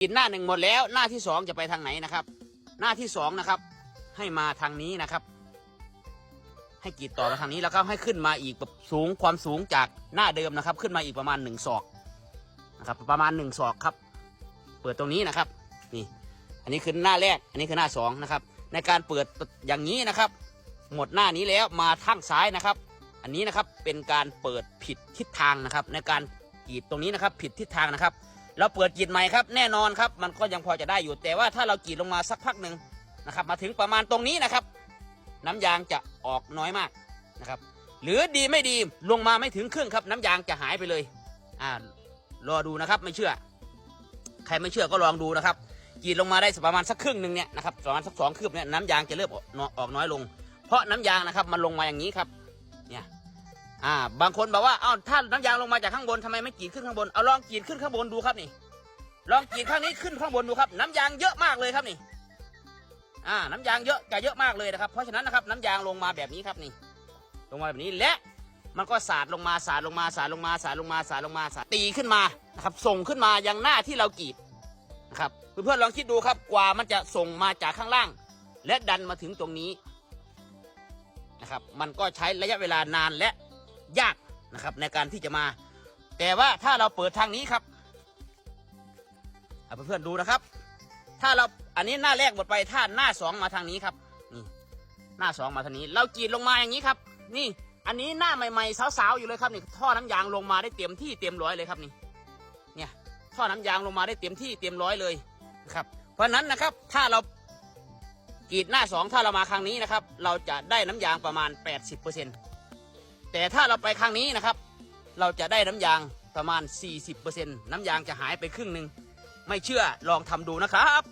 กินหน้าหนึ่งหมดแล้วหน้าที่สองจะไปทางไหนนะครับ หน้าที่สองนะครับ ให้มาทางนี้นะครับ ให้กรีดต่อมาทางนี้แล้วก็ให้ขึ้นมาอีกแบบสูงความสูงจากหน้าเดิมนะครับ ขึ้นมาอีกประมาณหนึ่งศอกนะครับ ประมาณหนึ่งศอกครับ เปิดตรงนี้นะครับ นี่ อันนี้คือหน้าแรก อันนี้คือหน้าสองนะครับ ในการเปิดอย่างนี้นะครับ หมดหน้านี้แล้วมาทางซ้ายนะครับ อันนี้นะครับเป็นการเปิดผิดทิศทางนะครับ ในการกรีดตรงนี้นะครับ ผิดทิศทางนะครับ เราเปิดกรีดใหม่ครับแน่นอนครับ มันก็ยังพอจะได้อยู่ แต่ว่าถ้าเรากรีดลงมาสักพักหนึ่งนะครับ มาถึงประมาณตรงนี้นะครับ น้ำยางจะออกน้อยมากนะครับ หรือดีไม่ดีลงมาไม่ถึงครึ่งครับ น้ำยางจะหายไปเลยอ่ารอดูนะครับไม่เชื่อ ใครไม่เชื่อก็ลองดูนะครับกรีดลงมาได้ประมาณสักครึ่งหนึ่งเนี่ยนะครับประมาณสักสองคืบเนี่ยน้ำยางจะเริ่มออกออกน้อยลง เพราะน้ำยางนะครับมันลงมาอย่างนี้ครับเนี่ย อ่า บางคนบอกว่าอ้าวถ้าน้ำยางลงมาจากข้างบนทำไมไม่กรีดขึ้นข้างบน เอาลองกรีดขึ้นข้างบนดูครับนี่ ลองกรีดข้างนี้ขึ้นข้างบนดูครับ น้ำยางเยอะมากเลยครับนี่ อ่า น้ำยางเยอะจะเยอะมากเลยนะครับ เพราะฉะนั้นนะครับน้ำยางลงมาแบบนี้ครับนี่ ลงมาแบบนี้และมันก็สาดลงมาสาดลงมาสาดลงมาสาดลงมาสาดลงมาสาดตีขึ้นมานะครับ ส่งขึ้นมายังหน้าที่เรากรีดนะครับเพื่อนๆลองคิดดูครับกว่ามันจะส่งมาจากข้างล่าง และดันมาถึงตรงนี้นะครับ มันก็ใช้ระยะเวลานานและ ยากนะครับในการที่จะมา แต่ว่าถ้าเราเปิดทางนี้ครับเอาเพื่อนๆดูนะครับ ถ้าเราอันนี้หน้าแรกหมดไปถ้าหน้าสองมาทางนี้ครับนี่หน้าสองมาทางนี้ เรากรีดลงมาอย่างนี้ครับ นี่อันนี้หน้าใหม่ๆสาวๆอยู่เลยครับนี่ท่อน้ำยางลงมาได้เต็มที่เต็มร้อยเลยครับนี่เนี่ยท่อน้ำยางลงมาได้เต็มที่เต็มร้อยเลยนะครับ เพราะฉะนั้นนะครับถ้าเรากรีดหน้าสองถ้าเรามาครั้งนี้นะครับ เราจะได้น้ำยางประมาณ 80% แต่ถ้าเราไปครั้งนี้นะครับ เราจะได้น้ำยางประมาณ 40%น้ำยางจะหายไปครึ่งหนึ่งไม่เชื่อลองทำดูนะครับ